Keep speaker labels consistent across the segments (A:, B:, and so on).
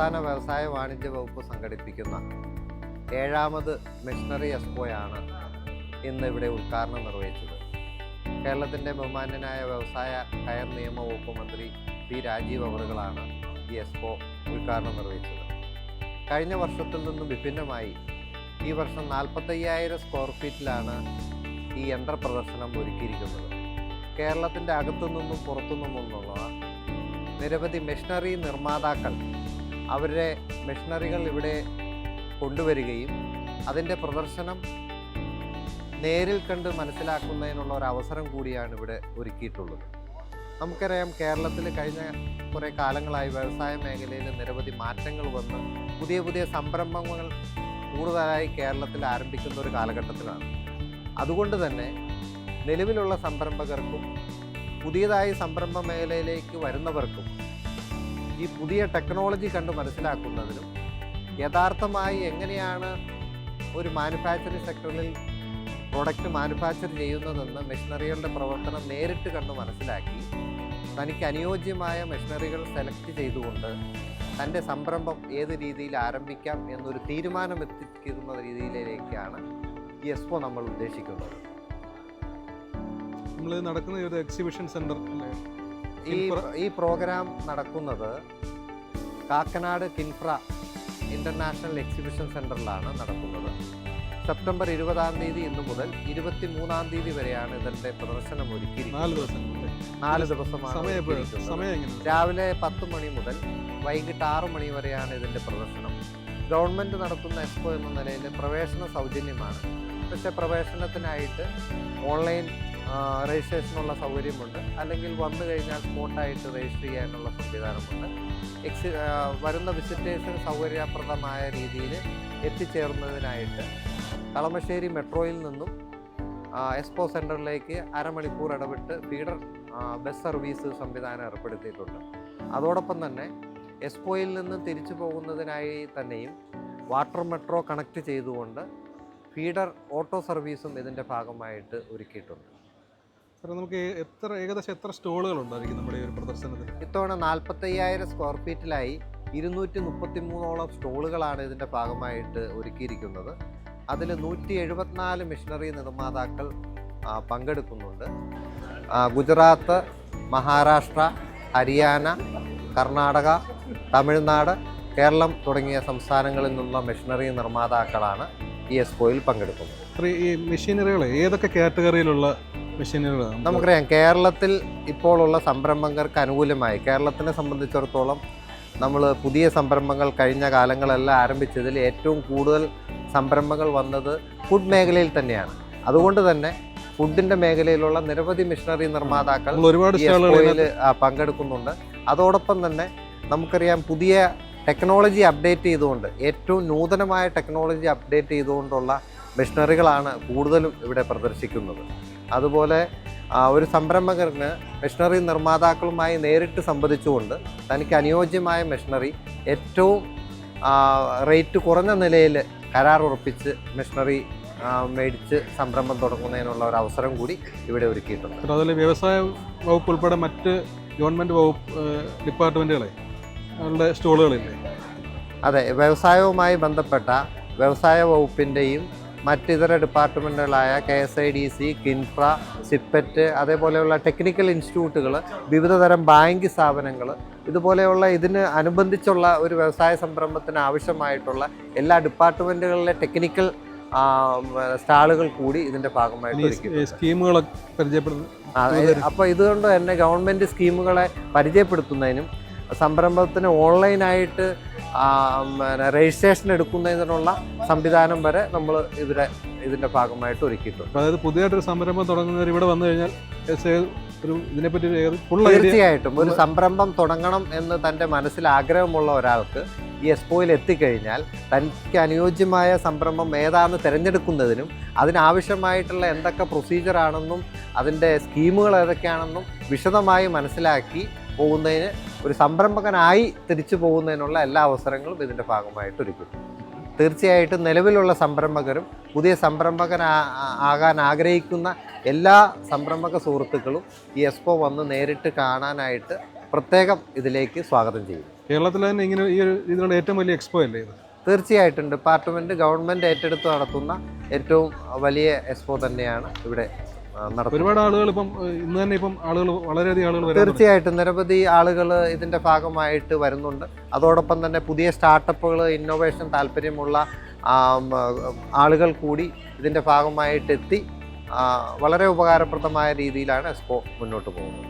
A: സംസ്ഥാന വ്യവസായ വാണിജ്യ വകുപ്പ് സംഘടിപ്പിക്കുന്ന ഏഴാമത് മിഷണറി എക്സ്പോയാണ് ഇന്ന് ഇവിടെ ഉദ്ഘാടനം നിർവഹിച്ചത്. കേരളത്തിന്റെ ബഹുമാന്യനായ വ്യവസായ കയർ നിയമ വകുപ്പ് മന്ത്രി പി രാജീവ് അവറുകളാണ് ഈ എക്സ്പോ ഉദ്ഘാടനം നിർവഹിച്ചത്. കഴിഞ്ഞ വർഷത്തിൽ നിന്നും വിഭിന്നമായി ഈ വർഷം നാൽപ്പത്തയ്യായിരം സ്ക്വയർ ഫീറ്റിലാണ് ഈ യന്ത്ര പ്രദർശനം ഒരുക്കിയിരിക്കുന്നത്. കേരളത്തിന്റെ അകത്തു നിന്നും പുറത്തു നിന്നുമുള്ള നിരവധി മെഷീനറി നിർമ്മാതാക്കൾ അവരുടെ മെഷീനറികൾ ഇവിടെ കൊണ്ടുവരികയും അതിന്റെ പ്രദർശനം നേരിൽ കണ്ട് മനസ്സിലാക്കുന്നതിനുള്ള ഒരു അവസരം കൂടിയാണ് ഇവിടെ ഒരുക്കിയിട്ടുള്ളത്. നമുക്കറിയാം കേരളത്തിൽ കഴിഞ്ഞ കുറേ കാലങ്ങളായി വ്യവസായ മേഖലയിൽ നിരവധി മാറ്റങ്ങൾ വന്ന് പുതിയ പുതിയ സംരംഭങ്ങൾ കൂടുതലായി കേരളത്തിൽ ആരംഭിക്കുന്ന ഒരു കാലഘട്ടത്തിലാണ്. അതുകൊണ്ട് തന്നെ നിലവിലുള്ള സംരംഭകർക്കും പുതിയതായി സംരംഭ മേഖലയിലേക്ക് വരുന്നവർക്കും ഈ പുതിയ ടെക്നോളജി കണ്ട് മനസ്സിലാക്കുന്നതിനും യഥാർത്ഥമായി എങ്ങനെയാണ് ഒരു മാനുഫാക്ചറിങ് സെക്ടറിൽ പ്രൊഡക്റ്റ് മാനുഫാക്ചർ ചെയ്യുന്നതെന്ന് മെഷീനറികളുടെ പ്രവർത്തനം നേരിട്ട് കണ്ട് മനസ്സിലാക്കി തനിക്ക് അനുയോജ്യമായ മെഷീനറികൾ സെലക്ട് ചെയ്തുകൊണ്ട് തന്റെ സംരംഭം ഏത് രീതിയിൽ ആരംഭിക്കാം എന്നൊരു തീരുമാനം എത്തിക്കുന്ന രീതിയിലേക്കാണ് ഈ എക്സ്പോ നമ്മൾ ഉദ്ദേശിക്കുന്നത്.
B: നമ്മൾ നടക്കുന്ന ഒരു എക്സിബിഷൻ സെന്റർ അല്ലേ?
A: ഈ ഈ പ്രോഗ്രാം നടക്കുന്നത് കാക്കനാട് കിൻഫ്ര ഇന്റർനാഷണൽ എക്സിബിഷൻ സെന്ററിലാണ് നടക്കുന്നത്. സെപ്റ്റംബർ ഇരുപതാം തീയതി ഇന്നു മുതൽ ഇരുപത്തി മൂന്നാം തീയതി വരെയാണ് ഇതിന്റെ പ്രദർശനം ഒരുക്കിയിരിക്കുന്നത്.
B: ദിവസം
A: നാല് ദിവസമാണ് രാവിലെ പത്ത് മണി മുതൽ വൈകിട്ട് ആറു മണി വരെയാണ് ഇതിന്റെ പ്രദർശനം. ഗവൺമെന്റ് നടത്തുന്ന എക്സ്പോ എന്ന നിലയിൽ പ്രവേശന സൗജന്യമാണ്. പക്ഷേ പ്രവേശനത്തിനായിട്ട് ഓൺലൈൻ രജിസ്ട്രേഷനുള്ള സൗകര്യമുണ്ട്. അല്ലെങ്കിൽ വന്നു കഴിഞ്ഞാൽ സ്പോട്ടായിട്ട് രജിസ്റ്റർ ചെയ്യാനുള്ള സംവിധാനമുണ്ട്. എക്സി വരുന്ന വിസിറ്റേഴ്സിന് സൗകര്യപ്രദമായ രീതിയിൽ എത്തിച്ചേർന്നതിനായിട്ട് കളമശ്ശേരി മെട്രോയിൽ നിന്നും എക്സ്പോ സെന്ററിലേക്ക് അരമണിക്കൂർ ഇടവിട്ട് ഫീഡർ ബസ് സർവീസ് സംവിധാനം ഏർപ്പെടുത്തിയിട്ടുണ്ട്. അതോടൊപ്പം തന്നെ എക്സ്പോയിൽ നിന്ന് തിരിച്ചു പോകുന്നതിനായി തന്നെയും വാട്ടർ മെട്രോ കണക്ട് ചെയ്തുകൊണ്ട് ഫീഡർ ഓട്ടോ സർവീസും ഇതിന്റെ ഭാഗമായിട്ട് ഒരുക്കിയിട്ടുണ്ട്.
B: സാറേ നമുക്ക് എത്ര ഏകദേശം എത്ര സ്റ്റോളുകൾ ഉണ്ടായിരിക്കും നമ്മുടെ ഈ ഒരു പ്രദർശനത്തിൽ
A: ഇത്തവണ നാൽപ്പത്തയ്യായിരം സ്ക്വയർ ഫീറ്റിലായി ഇരുന്നൂറ്റി മുപ്പത്തി മൂന്നോളം സ്റ്റോളുകളാണ് ഇതിന്റെ ഭാഗമായിട്ട് ഒരുക്കിയിരിക്കുന്നത്. അതിൽ നൂറ്റി എഴുപത്തിനാല് മിഷനറി നിർമ്മാതാക്കൾ പങ്കെടുക്കുന്നുണ്ട്. ഗുജറാത്ത് മഹാരാഷ്ട്ര ഹരിയാന കർണാടക തമിഴ്നാട് കേരളം തുടങ്ങിയ സംസ്ഥാനങ്ങളിൽ നിന്നുള്ള മെഷീനറി നിർമ്മാതാക്കളാണ് ഈ എക്സ്പോയിൽ പങ്കെടുക്കുന്നത്.
B: ഈ മെഷീനറികൾ ഏതൊക്കെ കാറ്റഗറിയിലുള്ള മെഷീനറികളാണ്
A: നമുക്കറിയാം കേരളത്തിൽ ഇപ്പോഴുള്ള സംരംഭകർക്ക് അനുകൂലമായി. കേരളത്തിനെ സംബന്ധിച്ചിടത്തോളം നമ്മൾ പുതിയ സംരംഭങ്ങൾ കഴിഞ്ഞ കാലങ്ങളെല്ലാം ആരംഭിച്ചതിൽ ഏറ്റവും കൂടുതൽ സംരംഭങ്ങൾ വന്നത് ഫുഡ് മേഖലയിൽ തന്നെയാണ്. അതുകൊണ്ട് തന്നെ ഫുഡിന്റെ മേഖലയിലുള്ള നിരവധി മിഷനറി നിർമ്മാതാക്കൾ
B: ഒരുപാട്
A: പങ്കെടുക്കുന്നുണ്ട്. അതോടൊപ്പം തന്നെ നമുക്കറിയാം പുതിയ ടെക്നോളജി അപ്ഡേറ്റ് ചെയ്തുകൊണ്ട് ഏറ്റവും നൂതനമായ ടെക്നോളജി അപ്ഡേറ്റ് ചെയ്തുകൊണ്ടുള്ള മെഷീനറികളാണ് കൂടുതലും ഇവിടെ പ്രദർശിക്കുന്നത്. അതുപോലെ ഒരു സംരംഭകന് മെഷീനറി നിർമ്മാതാക്കളുമായി നേരിട്ട് സംവദിച്ചുകൊണ്ട് തനിക്ക് അനുയോജ്യമായ മെഷീനറി ഏറ്റവും റേറ്റ് കുറഞ്ഞ നിലയിൽ കരാർ ഉറപ്പിച്ച് മെഷീനറി മേടിച്ച് സംരംഭം തുടങ്ങുന്നതിനുള്ള ഒരു അവസരം കൂടി ഇവിടെ ഒരുക്കിയിട്ടുണ്ട്.
B: അതുപോലെ വ്യവസായ വകുപ്പ് ഉൾപ്പെടെ മറ്റ് ഗവൺമെന്റ് വകുപ്പ് ഡിപ്പാർട്ട്മെന്റുകളെ അവരുടെ സ്റ്റോളുകളില്ലേ?
A: അതെ വ്യവസായവുമായി ബന്ധപ്പെട്ട വ്യവസായ വകുപ്പിന്റെയും മറ്റിതര ഡിപ്പാർട്ട്മെന്റുകളായ K S I D C Kinfra CIPET അതേപോലെയുള്ള ടെക്നിക്കൽ ഇൻസ്റ്റിറ്റ്യൂട്ടുകൾ വിവിധതരം ബാങ്ക് സ്ഥാപനങ്ങൾ ഇതുപോലെയുള്ള ഇതിന് അനുബന്ധിച്ചുള്ള ഒരു വ്യവസായ സംരംഭത്തിന് ആവശ്യമായിട്ടുള്ള എല്ലാ ഡിപ്പാർട്ട്മെന്റുകളിലെ ടെക്നിക്കൽ സ്റ്റാളുകൾ കൂടി ഇതിന്റെ ഭാഗമായിട്ട് ഒരുക്കിയിട്ടുണ്ട്.
B: സ്കീമുകളൊക്കെ
A: അപ്പോൾ ഇതുകൊണ്ട് തന്നെ ഗവൺമെന്റ് സ്കീമുകളെ പരിചയപ്പെടുത്തുന്നതിനും സംരംഭത്തിന് ഓൺലൈനായിട്ട് രജിസ്ട്രേഷൻ എടുക്കുന്നതിനുള്ള സംവിധാനം വരെ നമ്മൾ ഇവിടെ ഇതിന്റെ ഭാഗമായിട്ട് ഒരുക്കിയിട്ടുണ്ട്.
B: അതായത് പുതിയതായിട്ടൊരു സംരംഭം തുടങ്ങുന്നവർ ഇവിടെ വന്നു കഴിഞ്ഞാൽ ഒരു ഇതിനെപ്പറ്റി
A: തീർച്ചയായിട്ടും. ഒരു സംരംഭം തുടങ്ങണം എന്ന് തന്റെ മനസ്സിൽ ആഗ്രഹമുള്ള ഒരാൾക്ക് ഈ എക്സ്പോയിൽ എത്തിക്കഴിഞ്ഞാൽ തനിക്ക് അനുയോജ്യമായ സംരംഭം ഏതാണെന്ന് തിരഞ്ഞെടുക്കുന്നതിനും അതിനാവശ്യമായിട്ടുള്ള എന്തൊക്കെ പ്രൊസീജിയറാണെന്നും അതിന്റെ സ്കീമുകൾ ഏതൊക്കെയാണെന്നും വിശദമായി മനസ്സിലാക്കി പോകുന്നതിന് ഒരു സംരംഭകനായി തിരിച്ചു പോകുന്നതിനുള്ള എല്ലാ അവസരങ്ങളും ഇതിന്റെ ഭാഗമായിട്ട് ഒരുക്കും തീർച്ചയായിട്ടും നിലവിലുള്ള സംരംഭകരും പുതിയ സംരംഭകൻ ആകാൻ ആഗ്രഹിക്കുന്ന എല്ലാ സംരംഭക സുഹൃത്തുക്കളും ഈ എക്സ്പോ വന്ന് നേരിട്ട് കാണാനായിട്ട് പ്രത്യേകം ഇതിലേക്ക് സ്വാഗതം ചെയ്യും.
B: കേരളത്തിൽ തന്നെ ഇങ്ങനെ ഈ ഒരു ഇതിലുള്ള ഏറ്റവും വലിയ എക്സ്പോ അല്ലേ ഇത്?
A: തീർച്ചയായിട്ടും ഡിപ്പാർട്ട്മെന്റ് ഗവൺമെന്റ് ഏറ്റെടുത്ത് നടത്തുന്ന ഏറ്റവും വലിയ എക്സ്പോ തന്നെയാണ് ഇവിടെ
B: ഒരുപാട് ആളുകൾ ഇപ്പം ഇന്ന് തന്നെ ഇപ്പം ആളുകൾ വളരെയധികം ആളുകൾ
A: തീർച്ചയായിട്ടും നിരവധി ആളുകൾ ഇതിന്റെ ഭാഗമായിട്ട് വരുന്നുണ്ട്. അതോടൊപ്പം തന്നെ പുതിയ സ്റ്റാർട്ടപ്പുകൾ ഇന്നോവേഷൻ താല്പര്യമുള്ള ആളുകൾ കൂടി ഇതിന്റെ ഭാഗമായിട്ട് എത്തി വളരെ ഉപകാരപ്രദമായ രീതിയിലാണ് എക്സ്പോ മുന്നോട്ട് പോകുന്നത്.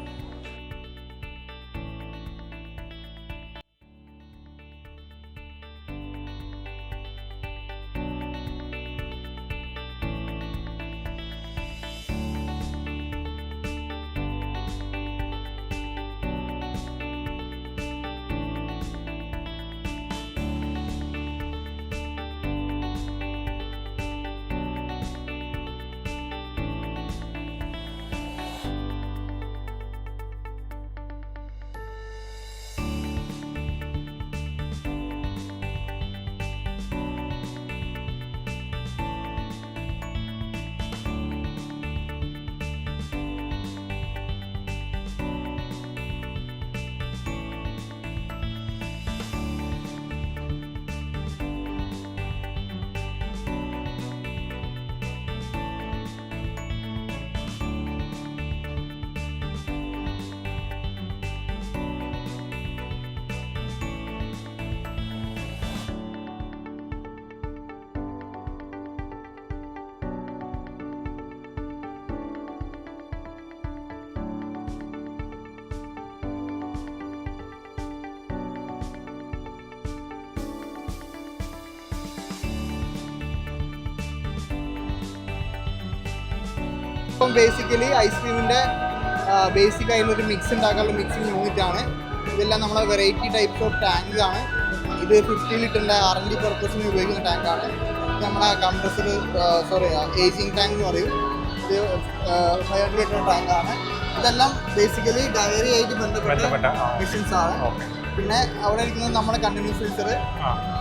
C: ഇപ്പം ബേസിക്കലി ഐസ്ക്രീമിന്റെ ബേസിക് ഒരു മിക്സ് ഉണ്ടാക്കാനുള്ള മിക്സിംഗ് യൂണിറ്റ് ആണ് ഇതെല്ലാം നമ്മളെ വെറൈറ്റി ടൈപ്സ് ഓഫ് ടാങ്ക് ആണ് ഇത് ഫിഫ്റ്റി ലിറ്ററിന്റെ ആർ എൻ ഡി പർപ്പസിന് ഉപയോഗിക്കുന്ന ടാങ്കാണ് നമ്മുടെ കംപ്രസർ സോറി ഏജിങ് ടാങ്ക് എന്ന് പറയും. ഇത് ഫൈവ് ഹൺഡ്രഡ് ലിറ്റർ ടാങ്കാണ് ഇതെല്ലാം ബേസിക്കലി ഡയറി ആയിട്ട് ബന്ധപ്പെട്ട മെഷീൻസ് ആണ്. പിന്നെ അവിടെ ഇരിക്കുന്നത് നമ്മുടെ കണ്ടിന്യൂസ് ഫിൽറ്റർ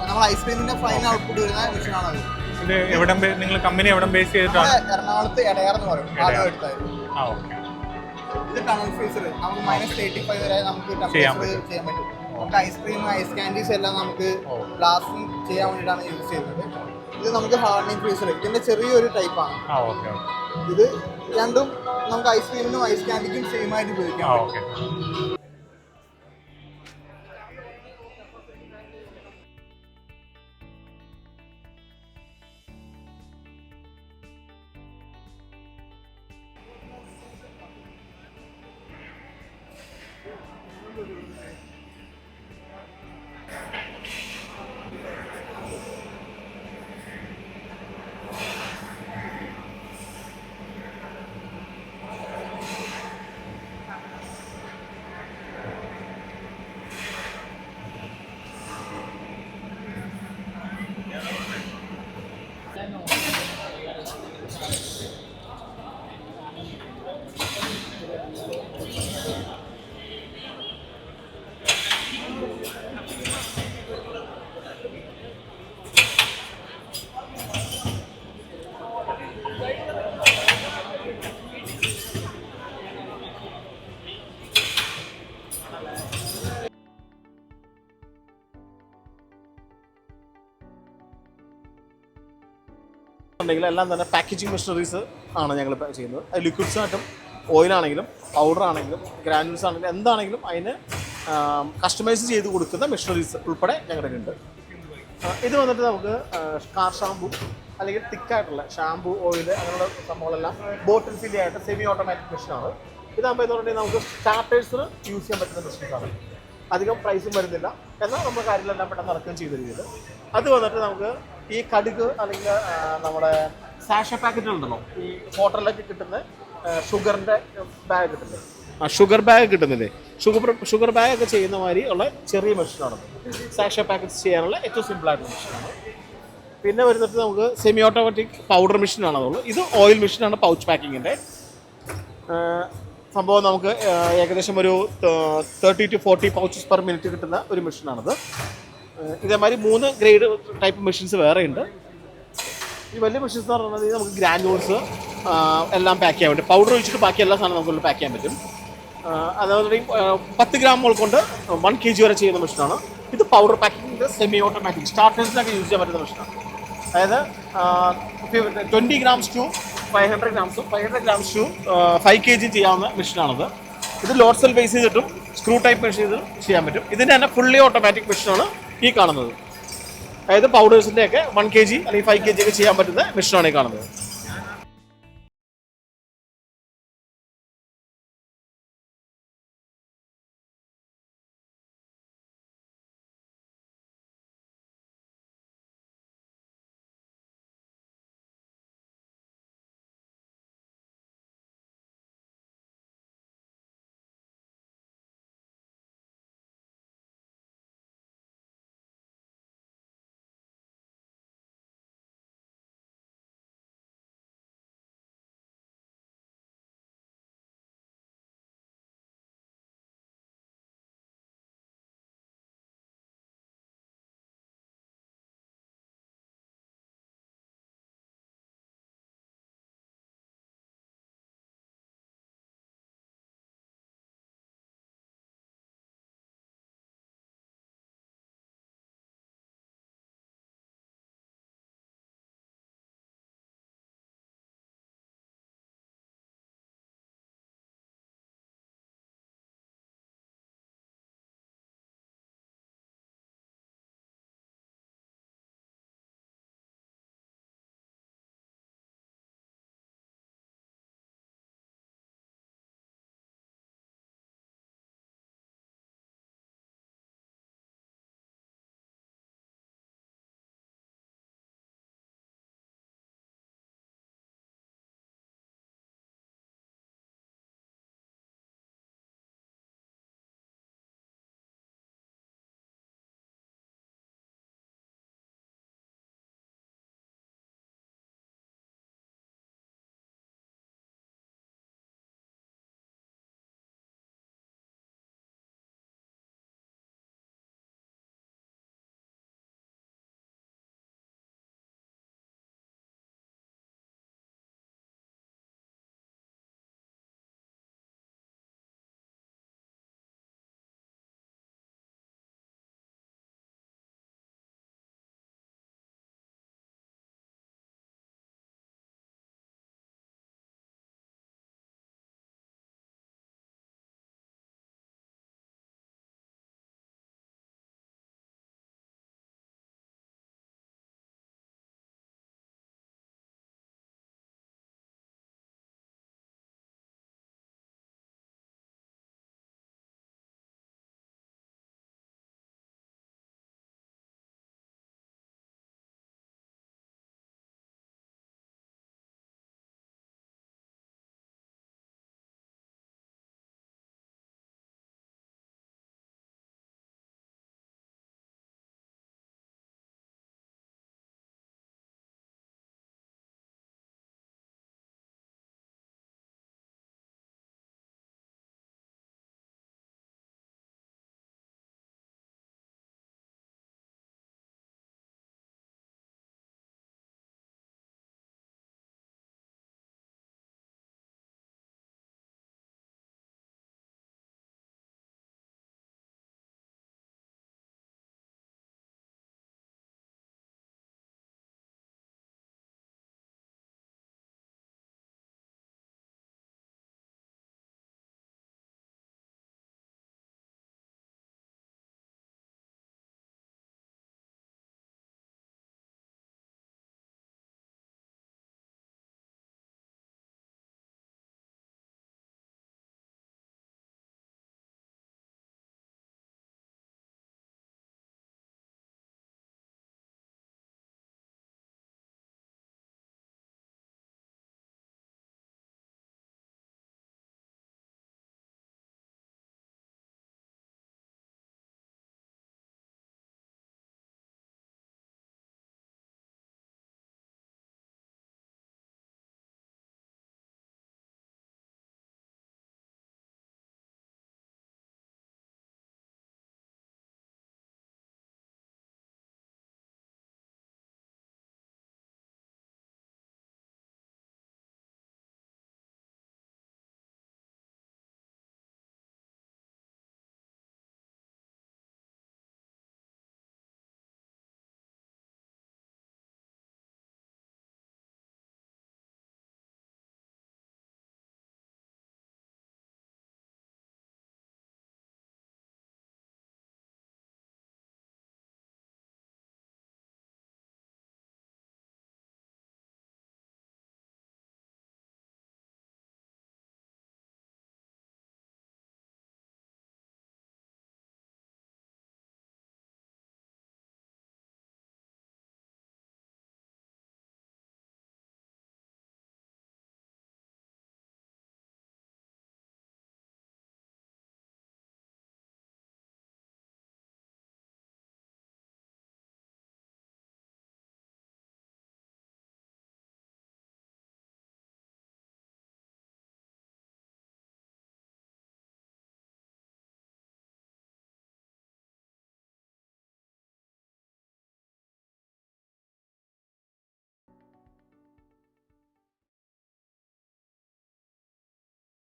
C: നമ്മൾ ഐസ്ക്രീമിന്റെ ഫൈനൽ ഔട്ട്പുട്ട് വരുന്ന മെഷീനാണ് അത്
D: ഇത് എവിടെ നിങ്ങൾ കമ്പനി എവിടെ ബേസ് ചെയ്തിട്ടാണ്?
C: എറണാകുളത്ത് എടയാർ എന്ന് പറയും.
D: ആ ഓക്കെ
C: ഇത് ടണൽ ഫ്രീസർ നമുക്ക് മൈനസ് തേർട്ടി ഫൈവ് വരെ നമുക്ക്
D: ചെയ്യാൻ
C: പറ്റും. നമുക്ക് ഐസ്ക്രീം ഐസ് കാൻഡീസ് എല്ലാം നമുക്ക്. ബ്ലാസ്റ്റിംഗ് ചെയ്യാൻ വേണ്ടിയിട്ടാണ് യൂസ് ചെയ്യുന്നത്. ഇത് നമുക്ക് ഹാർഡനിങ് ഫ്രീസർ ഇതിന്റെ ചെറിയൊരു ടൈപ്പാണ് ഇത് രണ്ടും നമുക്ക് ഐസ്ക്രീമിനും ഐസ് കാൻഡിക്കും സെയിം ആയിട്ട് ഉപയോഗിക്കാം
E: ഉണ്ടെങ്കിൽ എല്ലാം തന്നെ പാക്കേജിങ് മെഷീനറീസ് ആണ് ഞങ്ങൾ ചെയ്യുന്നത്. അത് ലിക്വിഡ്സ് ആയിട്ടും ഓയിലാണെങ്കിലും പൗഡർ ആണെങ്കിലും ഗ്രാനുൾസ് ആണെങ്കിലും എന്താണെങ്കിലും അതിന് കസ്റ്റമൈസ് ചെയ്ത് കൊടുക്കുന്ന മെഷീനറീസ് ഉൾപ്പെടെ ഞങ്ങളുടെ ഉണ്ട്. ഇത് വന്നിട്ട് നമുക്ക് കാർ ഷാമ്പു അല്ലെങ്കിൽ തിക്കായിട്ടുള്ള ഷാമ്പു ഓയിൽ അങ്ങനെയുള്ള സംഭവങ്ങളെല്ലാം ബോട്ടിൽ ഫില്ല് ആയിട്ട് സെമി ഓട്ടോമാറ്റിക് മെഷീനാണ് ഇതാകുമ്പോൾ എന്ന് പറഞ്ഞാൽ നമുക്ക് സ്റ്റാർട്ടേഴ്സിന് യൂസ് ചെയ്യാൻ പറ്റുന്ന മെഷീൻസാണ് അധികം പ്രൈസും വരുന്നില്ല. എന്നാൽ നമ്മുടെ കാര്യങ്ങളെല്ലാം പെട്ടെന്ന് നടക്കുകയും ചെയ്ത രീതിയിൽ. അത് വന്നിട്ട് നമുക്ക് ഈ കടുക് അല്ലെങ്കിൽ നമ്മുടെ സാഷ പാക്കറ്റുകൾ ഉണ്ടല്ലോ ഈ ഹോട്ടലിലൊക്കെ കിട്ടുന്ന ഷുഗറിന്റെ ബാഗ് കിട്ടുന്നത്. ആ ഷുഗർ ബാഗ് കിട്ടുന്നില്ലേ? ഷുഗർ ഷുഗർ ബാഗ് ഒക്കെ ചെയ്യുന്ന മാതിരി ഉള്ള ചെറിയ മെഷീനാണ് സാക്ഷ പാക്കറ്റ് ചെയ്യാനുള്ള ഏറ്റവും സിമ്പിൾ ആയിട്ടുള്ള മെഷീനാണ് പിന്നെ വരുന്നിട്ട് നമുക്ക് സെമി ഓട്ടോമാറ്റിക് പൗഡർ മെഷീനാണ് അതുള്ളൂ. ഇത് ഓയിൽ മെഷീനാണ് പൗച്ച് പാക്കിങ്ങിന്റെ സംഭവം നമുക്ക് ഏകദേശം ഒരു thirty to forty pouches per minute കിട്ടുന്ന ഒരു മെഷീനാണത് ആ, ഇതേമാതിരി മൂന്ന് ഗ്രേഡ് ടൈപ്പ് മെഷീൻസ് വേറെ ഉണ്ട്. ഈ വലിയ മെഷീൻസ് എന്ന് പറഞ്ഞാൽ നമുക്ക് ഗ്രാനുൾസ് എല്ലാം പാക്ക് ചെയ്യാൻ പറ്റും പൗഡർ ഒഴിച്ചിട്ട് ബാക്കി എല്ലാ സാധനവും നമുക്ക് പാക്ക് ചെയ്യാൻ പറ്റും. അതേപോലെ പത്ത് ഗ്രാം കൊണ്ട് വൺ കെ ജി വരെ ചെയ്യുന്ന മെഷീനാണ്. ഇത് പൗഡർ പാക്കിംഗ് സെമി ഓട്ടോമാറ്റിക് സ്റ്റാർട്ടേഴ്സിനൊക്കെ യൂസ് ചെയ്യാൻ പറ്റുന്ന മെഷീനാണ്. അതായത് twenty grams to five hundred ഗ്രാംസും five hundred grams to five K G ചെയ്യാവുന്ന മെഷീനാണത്. ഇത് ലോഡ് സെൽ ബേസ് ചെയ്തിട്ടും സ്ക്രൂ ടൈപ്പ് മെഷീൻ ചെയ്തിട്ടും ചെയ്യാൻ പറ്റും. ഇതിന്റെ തന്നെ ഫുള്ളി ഓട്ടോമാറ്റിക് മെഷീനാണ്. ഈ കാണുന്നത്. അതായത് പൗഡേഴ്സിന്റെ ഒക്കെ വൺ കെ ജി അല്ലെങ്കിൽ ഫൈവ് കെ ജി ഒക്കെ ചെയ്യാൻ പറ്റുന്ന മെഷീനാണ് ഈ കാണുന്നത്.